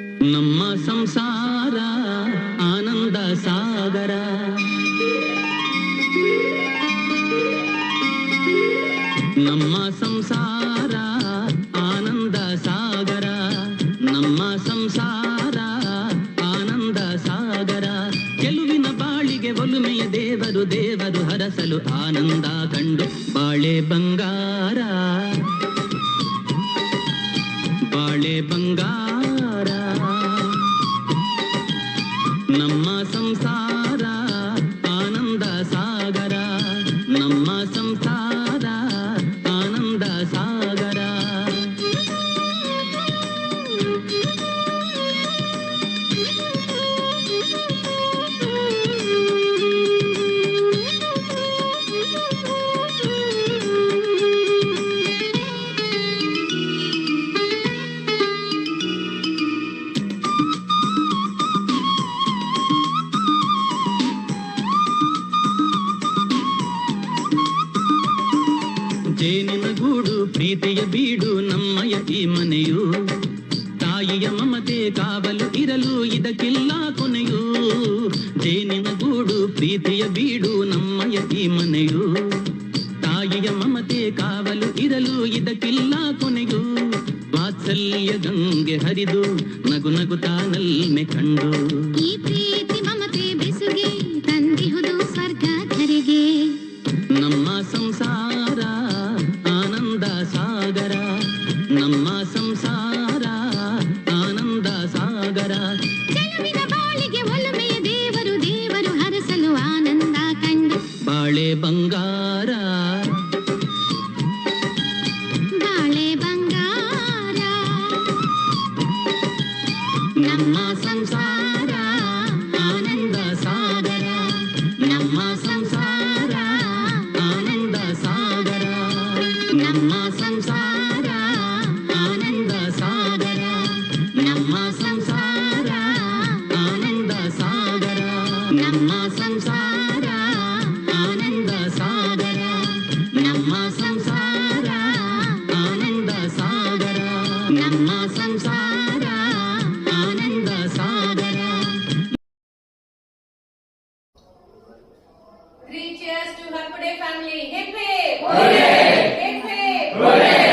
ನಮ್ಮ ಸಂಸಾರ ಆನಂದ ಸಾಗರ. ನಮ್ಮ ಸಂಸಾರ ಆನಂದ ಸಾಗರ. ನಮ್ಮ ಸಂಸಾರ ಆನಂದ ಸಾಗರ. ಗೆಲುವಿನ ಬಾಳಿಗೆ ಒಲುಮೆಯ ದೇವರು ದೇವರು ಹರಸಲು ಆನಂದ ಕಂಡು ಬಾಳೆ ಬಂಗಾರ. ಬಾಳೆ ಬಂಗಾರ. ಸಂಸಾರ ಆನಂದ ಸಾಗರ ನಮ್ಮ ಸಂಸಾರ ಆನಂದ ಸಾಗರ. ಜೇನಿನ ಗೂಡು, ಪ್ರೀತಿಯ ಬೀಡು ನಮ್ಮಯ ಈ ಮನೆಯು. ತಾಯಿಯ ಮಮತೆ, ಕಾವಲು ಇರಲು ಇದಕ್ಕಿಲ್ಲ ಕೊನೆಯು. ಜೇನಿನ ಗೂಡು, ಪ್ರೀತಿಯ ಬೀಡು ನಮ್ಮಯ ಈ ಮನೆಯು. ತಾಯಿಯ ಮಮತೆ, ಕಾವಲು ಇರಲು ಇದಕ್ಕಿಲ್ಲ ಕೊನೆಯು. ವಾತ್ಸಲ್ಯ ಗಂಗೆ ಹರಿದು, ನಗು ನಗು ನಲ್ಮೆ ಕಂಡು. ನಮ್ಮ ಸಂಸಾರ, ಆನಂದ ಸಾಗರ. ನಮ್ಮ ಸಂಸಾರ, ಆನಂದ ಸಾಗರ. ನಮ್ಮ ಸಂಸಾರ, ಆನಂದ ಸಾಗರ. ನಮ್ಮ ಸಂಸಾರ, ಆನಂದ ಸಾಗರ. ನಮ್ಮ ಸಂಸಾರ, ಆನಂದ ಸಾಗರ. ನಮ್ಮ ಸಂಸಾರ, ಆನಂದ ಸಾಗರ. ನಮ್ಮ ಸಂಸಾರ birthday family. Hip hip. Hooray! Hip hip. Hooray!